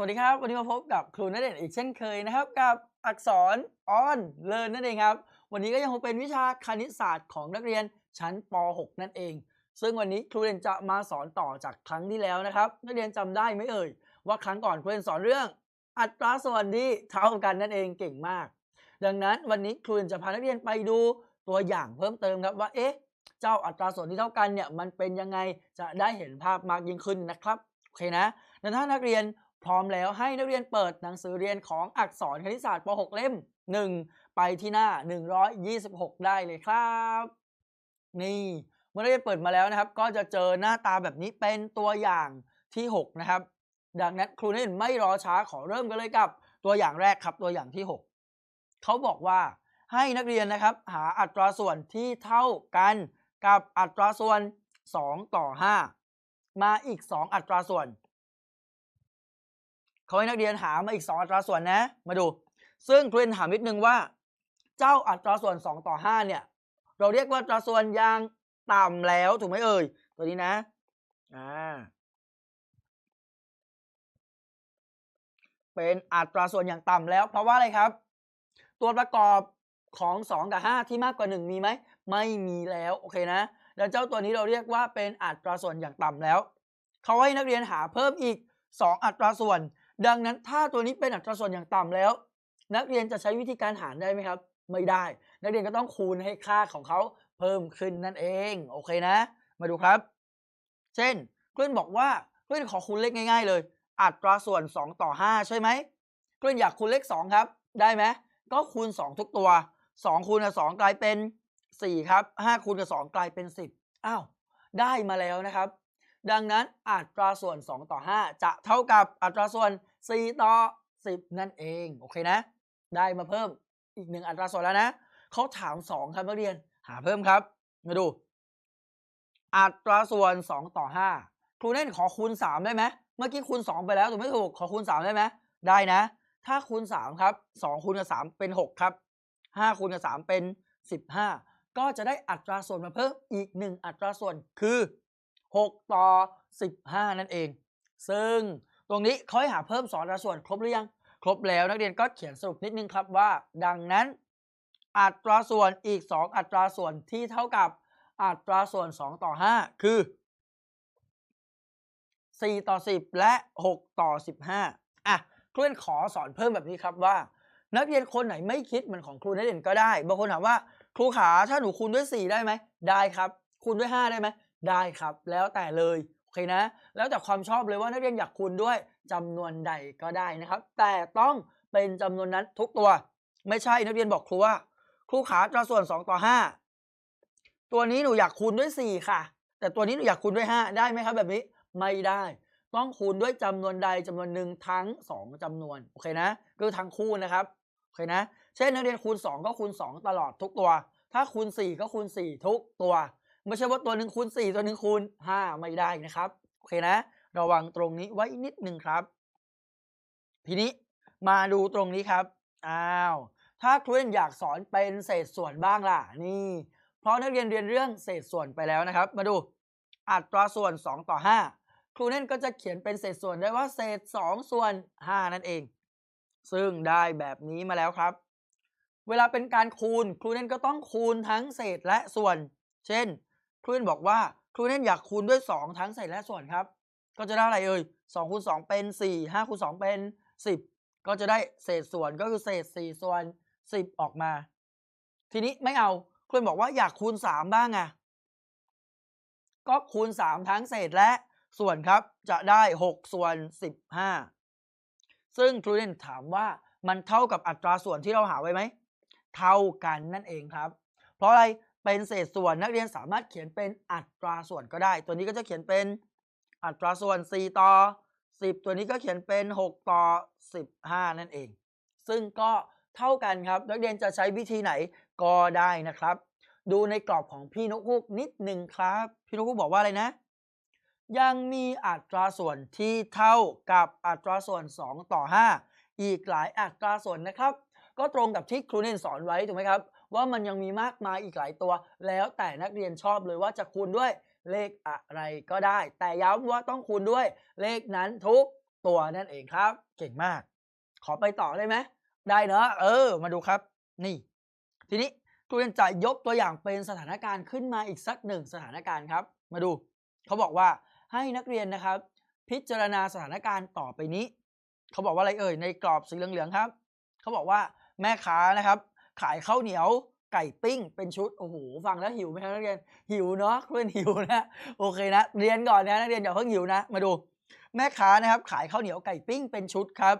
สวัสดีครับ วันนี้มาพบกับครูณเดชน์อีกเช่นเคยนะครับ กับอักษรออนเลินนั่นเองครับ วันนี้ก็ยังคงเป็นวิชาคณิตศาสตร์ของนักเรียนชั้นป .6 นั่นเอง ซึ่งวันนี้ครูเรียนจะมาสอนต่อจากครั้งที่แล้วนะครับ นักเรียนจำได้ไหมเอ่ย ว่าครั้งก่อนครูเรียนสอนเรื่อง อัตราส่วนที่เท่ากันนั่นเองเก่งมาก ดังนั้นวันนี้ครูเรียนจะพานักเรียนไปดูตัวอย่างเพิ่มเติมครับว่าเอ๊ะเจ้าอัตราส่วนที่เท่ากันเนี่ยมันเป็นยังไงจะได้เห็นภาพมากยิ่งขึ้นนะครับโอเคนะดังนั้นถ้านักเรียน พร้อมแล้วให้นักเรียนเปิดหนังสือเรียนของอักษรคณิตศาสตร์ป .6 เล่ม 1 ไปที่หน้า 126 ได้เลยครับ นี่เมื่อนักเรียนเปิดมาแล้วนะครับ ก็จะเจอหน้าตาแบบนี้เป็นตัวอย่างที่ 6 นะครับ ดังนั้นครูนินไม่รอช้าขอเริ่มกันเลยกับ ตัวอย่างแรกครับตัวอย่างที่ 6 เขาบอกว่าให้นักเรียนนะครับ หาอัตราส่วนที่เท่ากันกับอัตราส่วน 2 ต่อ 5 มาอีก 2 อัตราส่วน เขาให้นักเรียนหามาอีก 2 อัตราส่วนนะ มาดู ซึ่งครูเรียนถามนิดนึงว่า เจ้าอัตราส่วน 2 ต่อ 5 เนี่ย เราเรียกว่าอัตราส่วนอย่างต่ำแล้วถูกไหมเอ่ย ตัวนี้นะอ่าเป็นอัตราส่วนอย่างต่ำแล้ว เพราะว่าอะไรครับ ตัวประกอบของ 2 กับ 5 ที่มากกว่า 1 มีไหม ไม่มีแล้วโอเคนะ แล้วเจ้าตัวนี้เราเรียกว่าเป็นอัตราส่วนอย่างต่ำแล้ว เขาให้นักเรียนหาเพิ่มอีก 2 อัตราส่วน ดังนั้นถ้าตัวนี้เป็นอัตราส่วนอย่างต่ำแล้ว นักเรียนจะใช้วิธีการหารได้ไหมครับ ไม่ได้ นักเรียนก็ต้องคูณให้ค่าของเขาเพิ่มขึ้นนั่นเอง โอเคนะ มาดูครับ เช่นเพื่อนบอกว่าเพื่อนขอคูณเลขง่าย ๆ เลย อัตราส่วน 2 ต่อ 5 ใช่ไหมเพื่อนอยากคูณเลข 2 ครับ ได้ไหมก็คูณ 2 ทุกตัว 2 คูณกับ2กลายเป็น 4 ครับ 5 คูณกับ 2 กลายเป็น 10อ้าวได้มาแล้วนะครับ ดังนั้นอัตราส่วน 2 ต่อ 5 จะเท่ากับอัตราส่วน 4 ต่อ 10 นั่นเอง โอเคนะ ได้มาเพิ่มอีกหนึ่งอัตราส่วนแล้วนะเขาถาม 2 ครับนักเรียน หาเพิ่มครับ มาดู อัตราส่วน 2 ต่อ 5 ครูเน่นขอคูณ 3 ได้ไหม เมื่อกี้คูณ 2 ไปแล้วถูกไม่ถูก ขอคูณ 3 ได้ไหม ได้นะ ถ้าคูณ 3 ครับ 2 คูณกับ 3 เป็น 6 ครับ 5 คูณกับ 3 เป็น 15 ก็จะได้อัตราส่วนมาเพิ่มอีก 1 อัตราส่วนคือ 6 ต่อ 15 นั่นเอง ซึ่ง ตรงนี้เขาให้หาเพิ่ม2อัตราส่วนครบหรือยัง ครบแล้วนักเรียนก็เขียนสรุปนิดนึงครับว่า ดังนั้น อัตราส่วนอีก 2 อัตราส่วนที่เท่ากับอัตราส่วน 2 ต่อ 5 คือ 4 ต่อ 10 และ 6 ต่อ 15อะครูเรียนขอสอนเพิ่มแบบนี้ครับว่า นักเรียนคนไหนไม่คิดเหมือนของครูนักเรียนก็ได้บางคนถามว่าครูขาถ้าหนูคูณด้วย 4 ได้ไหมได้ครับคูณด้วย 5 ได้ไหมได้ครับ แล้วแต่เลย เคนะ แล้วแต่ความชอบเลยว่านักเรียนอยากคูณด้วยจำนวนใดก็ได้นะครับ แต่ต้องเป็นจำนวนนั้นทุกตัว ไม่ใช่นักเรียนบอกครูว่า ครูขาอัตราส่วน 2 ต่อ 5 ตัวนี้หนูอยากคูณด้วย 4 ค่ะ แต่ตัวนี้หนูอยากคูณด้วย 5 ได้ไหมครับแบบนี้ไม่ได้ ต้องคูณด้วยจำนวนใดจำนวนหนึ่งทั้ง 2จำนวนโอเคนะคือทั้งคู่นะครับโอเคนะ เช่นนักเรียนคูณ 2 ก็คูณ 2 ตลอดทุกตัว ถ้าคูณ 4 ก็คูณ 4 ทุกตัว ไม่ใช่ว่าตัวหนึ่งคูณ4ตัวหนึ่งคูณ5ไม่ได้นะครับ โอเคนะ ระวังตรงนี้ไว้นิดหนึ่งครับ ทีนี้มาดูตรงนี้ครับ อ้าว ถ้าครูเรียนอยากสอนเป็นเศษส่วนบ้างล่ะ นี่ เพราะนักเรียนเรียนเรื่องเศษส่วนไปแล้วนะครับ มาดูอัตราส่วน 2 ต่อ 5 ครูเน่นก็จะเขียนเป็นเศษส่วนได้ว่าเศษ 2 ส่วน 5 นั่นเอง ซึ่งได้แบบนี้มาแล้วครับ เวลาเป็นการคูณ ครูเน่นก็ต้องคูณทั้งเศษและส่วน เช่น ครูเน่นบอกว่าครูเน่นอยากคูณด้วย 2 ทั้งเศษและส่วนครับ ก็จะได้อะไรเอ่ย2คูณ2เป็น 4 5คูณ2เป็น 10 ก็จะได้เศษส่วนก็คือเศษ 4 ส่วน 10 ออกมา ทีนี้ไม่เอาครูเน่นบอกว่าอยากคูณ 3 บ้างอะก็คูณ 3 ทั้งเศษและส่วนครับจะได้ 6 ส่วน 15 ซึ่งครูเน่นถามว่ามันเท่ากับอัตราส่วนที่เราหาไว้ไหม เท่ากันนั่นเองครับ เพราะอะไร เป็นเศษส่วนนักเรียนสามารถเขียนเป็นอัตราส่วนก็ได้ ตัวนี้ก็จะเขียนเป็นอัตราส่วน 4 ต่อ 10 ตัวนี้ก็เขียนเป็น 6 ต่อ 15 นั่นเอง ซึ่งก็เท่ากันครับ นักเรียนจะใช้วิธีไหนก็ได้นะครับ ดูในกรอบของพี่นกฮูกนิดหนึ่งครับ พี่นกฮูกบอกว่าอะไรนะ ยังมีอัตราส่วนที่เท่ากับอัตราส่วน 2 ต่อ 5 อีกหลายอัตราส่วนนะครับ ก็ตรงกับที่ครูเนนสอนไว้ถูกไหมครับ ว่ามันยังมีมากมายอีกหลายตัว แล้วแต่นักเรียนชอบเลยว่าจะคูณด้วยเลขอะไรก็ได้ แต่ย้ำว่าต้องคูณด้วยเลขนั้นทุกตัวนั่นเองครับ เก่งมาก ขอไปต่อได้ไหมได้เนอะเออ มาดูครับ นี่ ทีนี้ครูเรียนจะยกตัวอย่างเป็นสถานการณ์ขึ้นมาอีกสักหนึ่งสถานการณ์ครับ มาดูเขาบอกว่าให้นักเรียนนะครับ พิจารณาสถานการณ์ต่อไปนี้เขาบอกว่าอะไรเอ่ยในกรอบสีเหลืองๆครับเขาบอกว่าแม่ค้านะครับ ขายข้าวเหนียวไก่ปิ้งเป็นชุดโอ้โหฟังแล้วหิวไหมครับนักเรียนหิวเนาะเพื่อนหิวนะโอเคนะ เรียนก่อนนะนักเรียนอย่าเพิ่งหิวนะ มาดู แม่ค้านะครับ ขายข้าวเหนียวไก่ปิ้งเป็นชุดครับ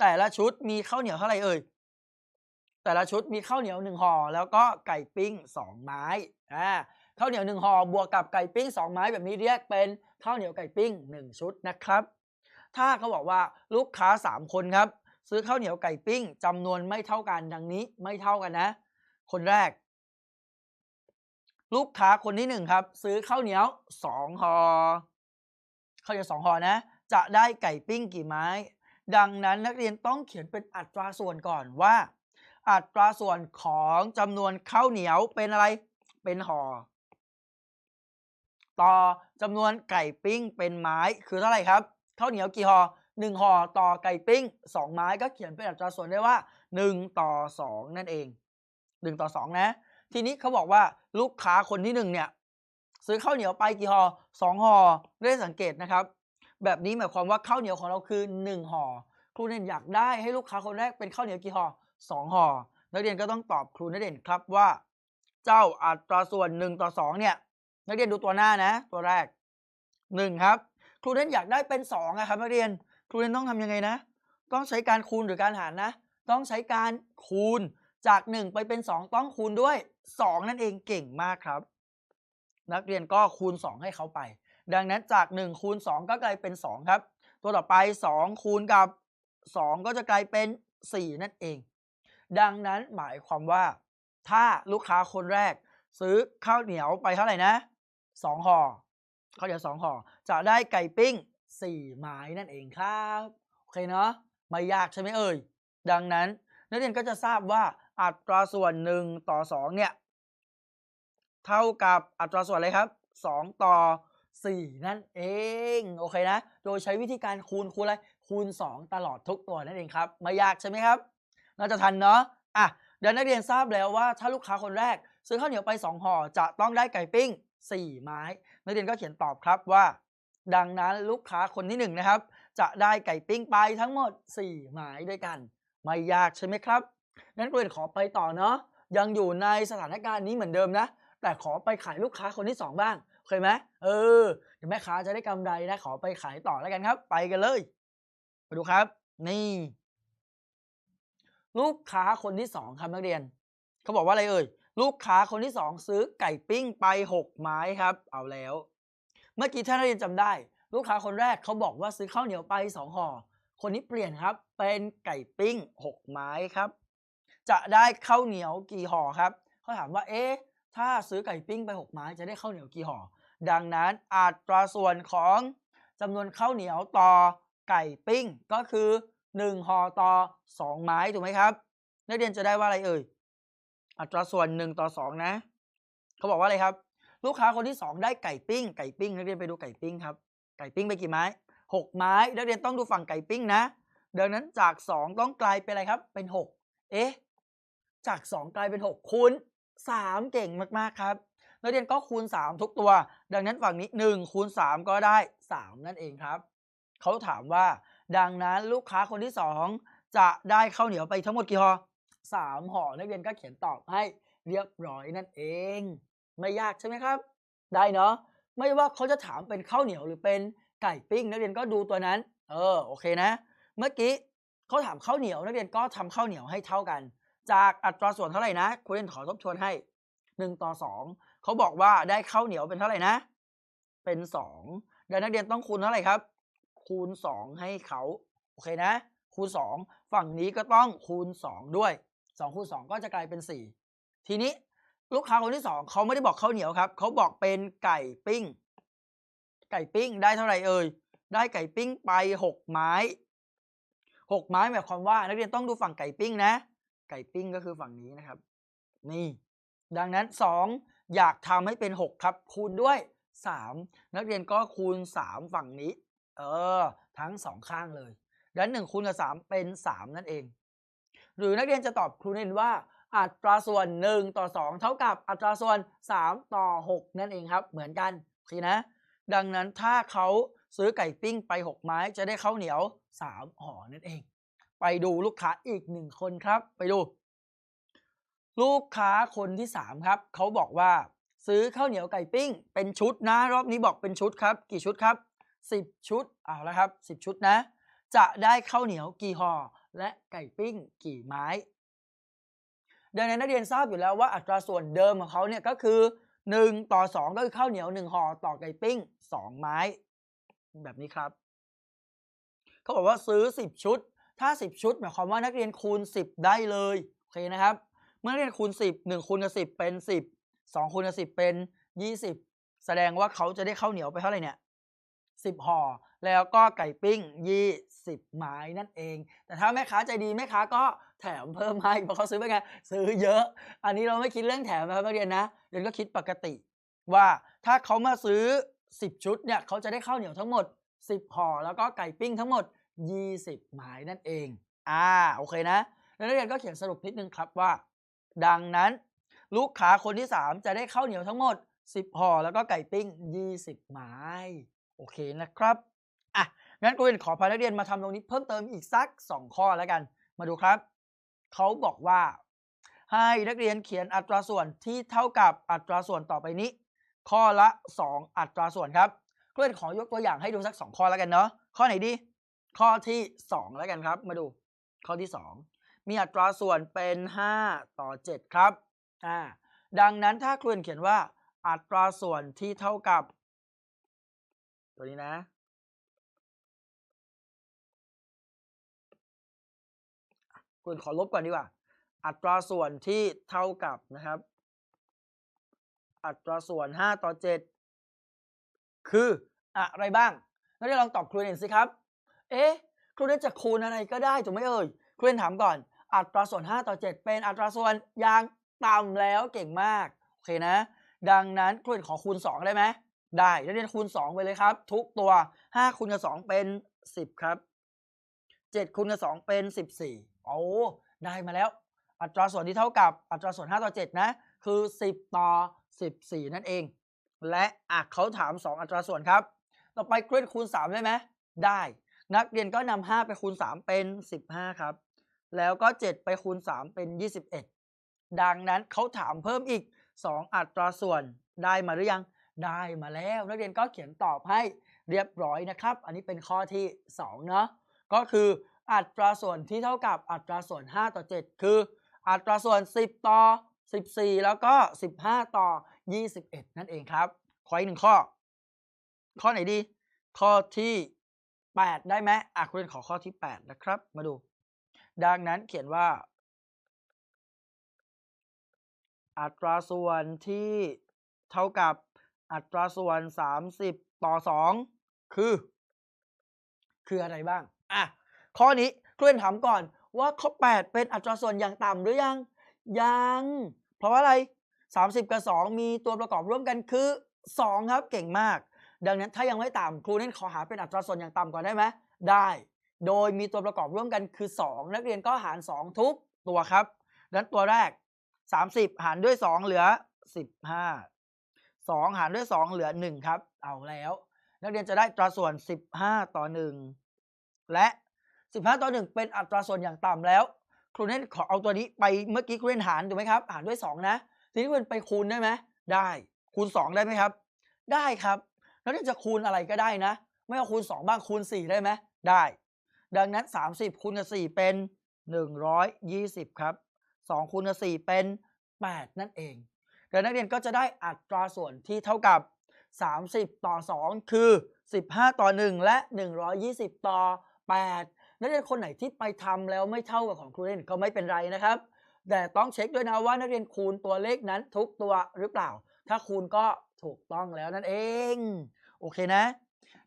แต่ละชุดมีข้าวเหนียวเท่าไหร่เอ่ยแต่ละชุดมีข้าวเหนียวหนึ่งห่อแล้วก็ไก่ปิ้งสองไม้อ่าข้าวเหนียวหนึ่งห่อบวกกับไก่ปิ้งสองไม้แบบนี้เรียกเป็นข้าวเหนียวไก่ปิ้งหนึ่งชุดนะครับ ถ้าเขาบอกว่าลูกค้าสามคนครับ ซื้อข้าวเหนียวไก่ปิ้งจำนวนไม่เท่ากันดังนี้ไม่เท่ากันนะ คนแรก ลูกค้าคนที่หนึ่งครับ ซื้อข้าวเหนียวสองห่อข้าวเหนียวสองห่อนะ จะได้ไก่ปิ้งกี่ไม้ ดังนั้นนักเรียนต้องเขียนเป็นอัตราส่วนก่อนว่า อัตราส่วนของจำนวนข้าวเหนียวเป็นอะไร เป็นห่อต่อจำนวนไก่ปิ้งเป็นไม้คือเท่าไหร่ครับข้าวเหนียวกี่ห่อหนึ่งห่อต่อไก่ปิ้งสองไม้ก็เขียนเป็นอัตราส่วนได้ว่าหนึ่งต่อสองนั่นเองหนึ่งต่อสองนะ ทีนี้เขาบอกว่าลูกค้าคนที่หนึ่งเนี่ยซื้อข้าวเหนียวไปกี่ห่อสองห่อได้สังเกตนะครับ แบบนี้หมายความว่าข้าวเหนียวของเราคือหนึ่งห่อครูเด่นอยากได้ให้ลูกค้าคนแรกเป็นข้าวเหนียวกี่ห่อสองห่อนักเรียนก็ต้องตอบครูนักเด่นครับว่า เจ้าอัตราส่วนหนึ่งต่อสองเนี่ยนักเรียนดูตัวหน้านะ ตัวแรกหนึ่งครับ ครูเด่นอยากได้เป็นสองนะครับนักเรียน ครูเด่นต้องทำยังไงนะ ต้องใช้การคูณหรือการหารนะ ต้องใช้การคูณจากหนึ่งไปเป็นสองต้องคูณด้วยสองนั่นเองเก่งมากครับ นักเรียนก็คูณ 2 ให้เขาไป ดังนั้นจาก 1 คูณ 2 ก็กลายเป็น 2 ครับ ตัวต่อไป 2 คูณกับ 2 ก็จะกลายเป็น 4 นั่นเอง ดังนั้นหมายความว่า ถ้าลูกค้าคนแรก ซื้อข้าวเหนียวไปเท่าไหร่นะ2ห่อข้าวเหนียว2ห่อจะได้ไก่ปิ้ง 4 ไม้นั่นเองครับ โอเคเนาะไม่ยากใช่ไหมเอ่ย ดังนั้น นักเรียนก็จะทราบว่าอัตราส่วน 1 ต่อ 2 เนี่ย เท่ากับอัตราส่วนอะไรครับ 2 ต่อ 4 นั่นเอง โอเคนะ โดยใช้วิธีการคูณคูณอะไร คูณ 2 ตลอดทุกตัวนั่นเองครับ ไม่ยากใช่ไหมครับ น่าจะทันเนาะ อะเดี๋ยวนักเรียนทราบแล้วว่าถ้าลูกค้าคนแรก ซื้อข้าวเหนียวไป 2ห่อจะต้องได้ไก่ปิ้ง 4 ไม้ นักเรียนก็เขียนตอบครับว่า ดังนั้นลูกค้าคนที่1นะครับ จะได้ไก่ปิ้งไปทั้งหมด4ไม้ด้วยกัน ไม่ยากใช่ไหมครับนั้นเรียนขอไปต่อเนาะยังอยู่ในสถานการณ์นี้เหมือนเดิมนะ แต่ขอไปขายลูกค้าคนที่ 2 บ้าง เคยไหมเออเดี๋ยวแม่ค้าจะได้กำไรนะ ขอไปขายต่อแล้วกันครับ ไปกันเลยไปดูครับ นี่ ลูกค้าคนที่ 2 ครับนักเรียนเขาบอกว่าอะไรเอ่ยลูกค้าคนที่ 2 ซื้อไก่ปิ้งไป 6 ไม้ครับ เอาแล้ว เมื่อกี้ถ้านักเรียนจำได้ ลูกค้าคนแรกเขาบอกว่าซื้อข้าวเหนียวไป2ห่อคนนี้เปลี่ยนครับ เป็นไก่ปิ้ง 6 ไม้ครับ จะได้ข้าวเหนียวกี่ห่อครับเขาถามว่าเอ๊ะถ้าซื้อไก่ปิ้งไป 6 ไม้จะได้ข้าวเหนียวกี่ห่อดังนั้นอัตราส่วนของจำนวนข้าวเหนียวต่อไก่ปิ้งก็คือ 1ห่อต่อ 2 ไม้ถูกไหมครับนักเรียนจะได้ว่าอะไรเอ่ยอัตราส่วน 1 ต่อ 2 นะ เขาบอกว่าอะไรครับ ลูกค้าคนที่ 2 ได้ไก่ปิ้ง ไก่ปิ้งนักเรียนไปดูไก่ปิ้งครับ ไก่ปิ้งไปกี่ไม้ 6 ไม้ นักเรียนต้องดูฝั่งไก่ปิ้งนะ ดังนั้นจาก 2 ต้องกลายเป็นอะไรครับ เป็น 6 เอ๊ะ จาก 2 กลายเป็น 6 คูณ 3 เก่งมากๆครับ นักเรียนก็คูณ 3 ทุกตัว ดังนั้นฝั่งนี้ 1 คูณ 3 ก็ได้ 3 นั่นเองครับ เขาถามว่า ดังนั้นลูกค้าคนที่ 2 จะได้ข้าวเหนียวไปทั้งหมดกี่ห่อ3ห่อ นักเรียนก็เขียนตอบให้เรียบร้อยนั่นเอง ไม่ยากใช่ไหมครับ ได้เนาะไม่ว่าเขาจะถามเป็นข้าวเหนียวหรือเป็นไก่ปิ้ง นักเรียนก็ดูตัวนั้น เออโอเคนะ เมื่อกี้เขาถามข้าวเหนียวนักเรียนก็ทำข้าวเหนียวให้เท่ากัน จากอัตราส่วนเท่าไหร่นะครูเรียนขอทบทวนให้1ต่อ2เขาบอกว่าได้ข้าวเหนียวเป็นเท่าไหร่นะ เป็น2เดี๋ยวนักเรียนต้องคูณเท่าไหร่ครับ คูณ 2 ให้เขาโอเคนะ คูณ 2 ฝั่งนี้ก็ต้องคูณ 2 ด้วย2คูณ2ก็จะกลายเป็น 4 ทีนี้ ลูกค้าคนที่2เขาไม่ได้บอกข้าวเหนียวครับ เขาบอกเป็นไก่ปิ้ง ไก่ปิ้งได้เท่าไหร่เอ่ย ได้ไก่ปิ้งไป6ไม้6ไม้หมายความว่า นักเรียนต้องดูฝั่งไก่ปิ้งนะ ไก่ปิ้งก็คือฝั่งนี้นะครับ นี่ ดังนั้น2องอยากทำให้เป็น6ครับ คูณด้วย3นักเรียนก็คูณ3ฝั่งนี้ เออ ทั้งสองข้างเลยดังนั้นหนึ่งคูณกับสามเป็นสามนั่นเอง หรือนักเรียนจะตอบครูเนนว่า อัตราส่วน 1 ต่อ 2 เท่ากับอัตราส่วน 3 ต่อ 6 นั่นเองครับ เหมือนกันโอเคนะ ดังนั้นถ้าเขาซื้อไก่ปิ้งไป 6 ไม้จะได้ข้าวเหนียว 3ห่อนั่นเอง ไปดูลูกค้าอีกหนึ่งคนครับ ไปดู ลูกค้าคนที่ 3 ครับ เขาบอกว่าซื้อข้าวเหนียวไก่ปิ้ง เป็นชุดนะ รอบนี้บอกเป็นชุดครับ กี่ชุดครับ 10 ชุดเอาละครับ 10 ชุดนะ จะได้ข้าวเหนียวกี่ห่อและไก่ปิ้งกี่ไม้ ดังนั้นนักเรียนทราบอยู่แล้วว่าอัตราส่วนเดิมของเขาเนี่ยก็คือ 1 ต่อ 2 ก็คือข้าวเหนียว 1ห่อต่อไก่ปิ้ง 2 ไม้ แบบนี้ครับ เขาบอกว่าซื้อ 10 ชุด ถ้า 10 ชุดหมายความว่านักเรียนคูณ 10 ได้เลยโอเคนะครับ เมื่อนักเรียนคูณ 10 1คูณกับ10 เป็น 10 2คูณกับ10 เป็น 20 แสดงว่าเขาจะได้ข้าวเหนียวไปเท่าไหร่เนี่ย10ห่อแล้วก็ไก่ปิ้ง 20 ไม้นั่นเอง แต่ถ้าแม่ค้าใจดีแม่ค้าก็ แถมเพิ่มให้เพราะเขาซื้อไปไงซื้อเยอะ อันนี้เราไม่คิดเรื่องแถมนะครับนักเรียนนะเรียนก็คิดปกติ ว่าถ้าเขามาซื้อ 10 ชุดเนี่ยเขาจะได้ข้าวเหนียวทั้งหมด 10ห่อแล้วก็ไก่ปิ้งทั้งหมด 20ไม้นั่นเองอ่าโอเคนะแล้วนักเรียนก็เขียนสรุปนิดนึงครับว่า ดังนั้น ลูกค้าคนที่ 3 จะได้ข้าวเหนียวทั้งหมด 10ห่อแล้วก็ไก่ปิ้ง 20ไม้โอเคนะครับอะงั้นครูเรียนขอพานักเรียนมาทำตรงนี้เพิ่มเติมอีกสัก 2 ข้อแล้วกัน มาดูครับ เขาบอกว่า ให้นักเรียนเขียนอัตราส่วนที่เท่ากับอัตราส่วนต่อไปนี้ ข้อละ 2 อัตราส่วนครับครูเรียนขอยกตัวอย่างให้ดูสัก 2 ข้อแล้วกันเนาะข้อไหนดี ข้อที่ 2 แล้วกันครับ มาดู ข้อที่ 2 มีอัตราส่วนเป็น 5 ต่อ 7 ครับอ่าดังนั้นถ้าครูเรียนเขียนว่าอัตราส่วนที่เท่ากับ ตัวนี้นะ คุณขอลบก่อนดีกว่า อัตราส่วนที่เท่ากับนะครับ อัตราส่วน 5 ต่อ 7 คืออะไรบ้างนักเรียนลองตอบครูเรนสิครับ เอ๊ะครูเรนจะคูณอะไรก็ได้ถูกไหมเอ่ยครูเรนถามก่อน อัตราส่วน 5 ต่อ 7 เป็นอัตราส่วนอย่างต่ำแล้วเก่งมาก โอเคนะ ดังนั้นครูเรนขอคูณ 2 ได้ไหมได้นักเรียนคูณ 2 ไปเลยครับ ทุกตัว 5 คูณกับ 2 เป็น 10 ครับ 7 คูณกับ 2 เป็น 14 โอ้ได้มาแล้ว อัตราส่วนที่เท่ากับอัตราส่วน 5 ต่อ 7 นะ คือ 10 ต่อ 14 นั่นเอง และอะเขาถาม 2 อัตราส่วนครับ ต่อไปครูเรียนคูณ 3 ได้ไหมได้ นักเรียนก็นำ5ไปคูณ 3 เป็น 15 ครับ แล้วก็ 7 ไปคูณ 3 เป็น 21 ดังนั้นเขาถามเพิ่มอีก 2 อัตราส่วนได้มาหรือยังได้มาแล้ว นักเรียนก็เขียนตอบให้เรียบร้อยนะครับ อันนี้เป็นข้อที่ 2 เนาะก็คือ อัตราส่วนที่เท่ากับอัตราส่วน 5 ต่อ 7 คือ อัตราส่วน 10 ต่อ 14 แล้วก็ 15 ต่อ 21 นั่นเองครับ ขออีกหนึ่งข้อ ข้อไหนดี ข้อที่ 8 ได้ไหมอะคุณเรียนขอข้อที่ 8 นะครับ มาดู ดังนั้นเขียนว่า อัตราส่วนที่เท่ากับอัตราส่วน 30 ต่อ 2 คือ คืออะไรบ้าง อะ ข้อนี้ครูเรียนถามก่อนว่าข้อ 8 เป็นอัตราส่วนอย่างต่ำหรือยัง ยัง เพราะว่าอะไร 30 กับ 2 มีตัวประกอบร่วมกันคือ 2 ครับเก่งมาก ดังนั้นถ้ายังไม่ต่ำครูเน้นขอหาเป็นอัตราส่วนอย่างต่ำก่อนได้ไหมได้ โดยมีตัวประกอบร่วมกันคือ 2 นักเรียนก็หาร 2 ทุกตัวครับดังนั้นตัวแรก 30 หารด้วย 2 เหลือ 15 2 หารด้วย 2 เหลือ 1 ครับ เอาแล้ว นักเรียนจะได้อัตราส่วน 15 ต่อ 1 และ 15 ต่อ 1 เป็นอัตราส่วนอย่างต่ำแล้วครูเน้นขอเอาตัวนี้ไปเมื่อกี้ครูเน้นหารถูกไหมครับหารด้วย 2 นะ ทีนี้ครูเน้นไปคูณได้ไหมได้ คูณ 2 ได้ไหมครับ ได้ครับ แล้วจะคูณอะไรก็ได้นะ ไม่เอาคูณ 2 บ้างคูณ 4 ได้ไหมได้ ดังนั้น 30 คูณกับ 4 เป็น 120 ครับ 2 คูณกับ 4 เป็น 8 นั่นเองเดี๋ยวนักเรียนก็จะได้อัตราส่วนที่เท่ากับ 30 ต่อ 2 คือ 15 ต่อ 1 และ 120 ต่อ 8 นักเรียนคนไหนที่ไปทำแล้วไม่เท่ากับของครูเล่นก็ไม่เป็นไรนะครับ แต่ต้องเช็คด้วยนะว่านักเรียนคูณตัวเลขนั้นทุกตัวหรือเปล่า ถ้าคูณก็ถูกต้องแล้วนั่นเอง โอเคนะ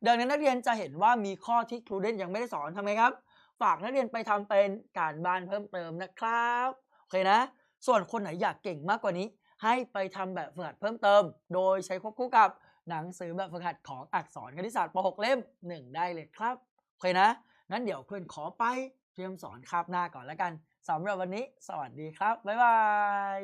ดังนั้นนักเรียนจะเห็นว่ามีข้อที่ครูเล่นยังไม่ได้สอนทำไงครับ ฝากนักเรียนไปทำเป็นการบ้านเพิ่มเติมนะครับ โอเคนะ ส่วนคนไหนอยากเก่งมากกว่านี้ ให้ไปทำแบบฝึกหัดเพิ่มเติม โดยใช้ควบคู่กับหนังสือแบบฝึกหัดของอักษรคณิตศาสตร์ป .6 เล่ม 1 ได้เลยครับ โอเคนะ งั้นเดี๋ยวเพื่อนขอไปเตรียมสอนคาบหน้าก่อนแล้วกันสำหรับวันนี้ สวัสดีครับ บ๊ายบาย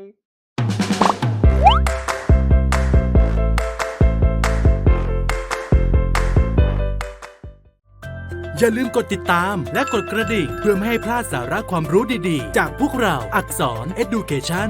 อย่าลืมกดติดตามและกดกระดิ่งเพื่อไม่ให้พลาดสาระความรู้ดีๆ จากพวกเราอักษร Education